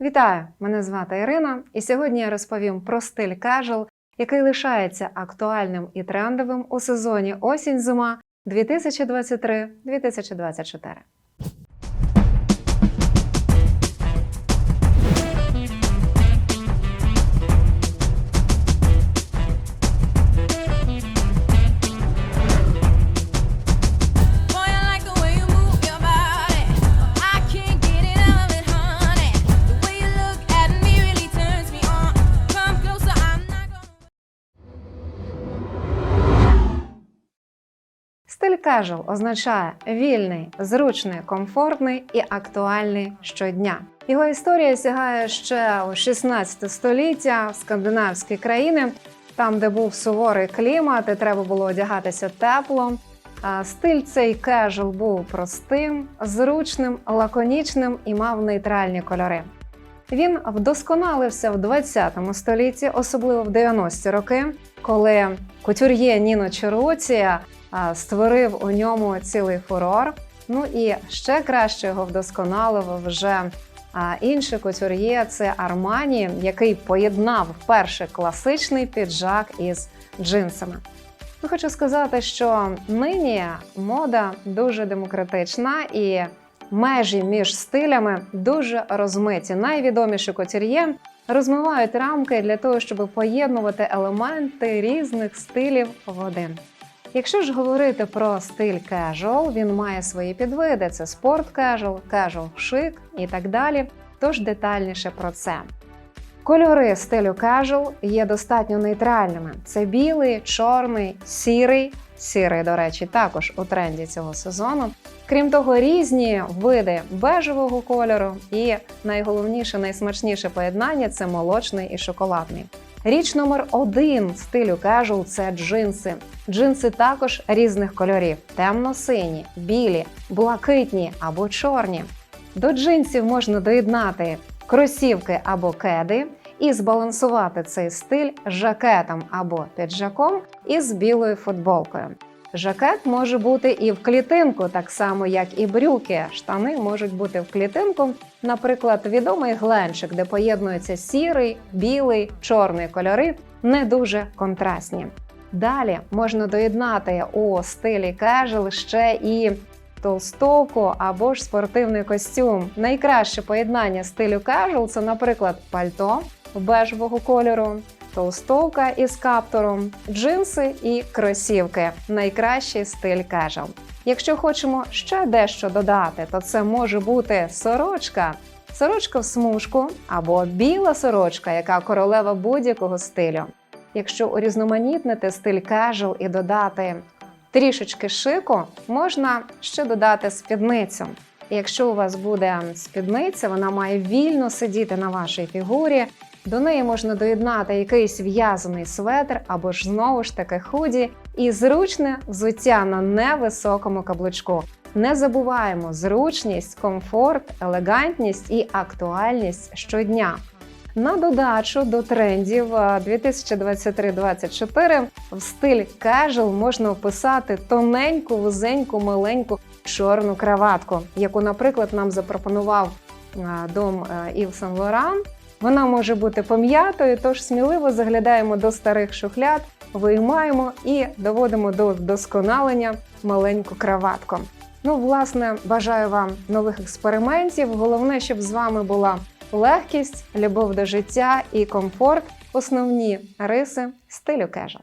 Вітаю! Мене звати Ірина, і сьогодні я розповім про стиль casual, який лишається актуальним і трендовим у сезоні осінь-зима 2023-2024. Стиль casual означає вільний, зручний, комфортний і актуальний щодня. Його історія сягає ще у 16 століття в скандинавські країни, там, де був суворий клімат, і треба було одягатися тепло. Стиль цей casual був простим, зручним, лаконічним і мав нейтральні кольори. Він вдосконалився в 20 столітті, особливо в 90-ті роки, коли кутюр'є Ніно Черуція а, створив у ньому цілий фурор. Ну і ще краще його вдосконалив вже інший кутюр'є це Армані, який поєднав вперше класичний піджак із джинсами. Ну, хочу сказати, що нині мода дуже демократична і межі між стилями дуже розмиті. Найвідоміші котір'є розмивають рамки для того, щоб поєднувати елементи різних стилів в один. Якщо ж говорити про стиль casual, він має свої підвиди: це спорт casual, casual шик і так далі. Тож детальніше про це. Кольори стилю casual є достатньо нейтральними: це білий, чорний, сірий. Сірий, до речі, також у тренді цього сезону. Крім того, різні види бежевого кольору, і найголовніше, найсмачніше поєднання це молочний і шоколадний. Річ номер один стилю casual – це джинси. Джинси також різних кольорів: темно-сині, білі, блакитні або чорні. До джинсів можна доєднати кросівки або кеди і збалансувати цей стиль жакетом або піджаком із білою футболкою. Жакет може бути і в клітинку, так само як і брюки. Штани можуть бути в клітинку. Наприклад, відомий гленчик, де поєднуються сірий, білий, чорний кольори, не дуже контрастні. Далі можна доєднати у стилі casual ще і толстовку або ж спортивний костюм. Найкраще поєднання стилю casual – це, наприклад, пальто бежевого кольору, толстовка із каптуром, джинси і кросівки. Найкращий стиль casual. Якщо хочемо ще дещо додати, то це може бути сорочка. Сорочка в смужку або біла сорочка, яка королева будь-якого стилю. Якщо урізноманітнити стиль casual і додати трішечки шику, можна ще додати спідницю. Якщо у вас буде спідниця, вона має вільно сидіти на вашій фігурі. До неї можна доєднати якийсь в'язаний светр або ж знову ж таки худі і зручне взуття на невисокому каблучку. Не забуваємо зручність, комфорт, елегантність і актуальність щодня. На додачу до трендів е, 2023-2024 в стиль casual можна вписати тоненьку, вузеньку, маленьку чорну краватку, яку, наприклад, нам запропонував е, дом е, Ів Сен Лоран. Вона може бути пом'ятою, тож сміливо заглядаємо до старих шухляд, виймаємо і доводимо до вдосконалення маленьку краватку. Ну, власне, бажаю вам нових експериментів. Головне, щоб з вами була легкість, любов до життя і комфорт основні риси стилю кежа.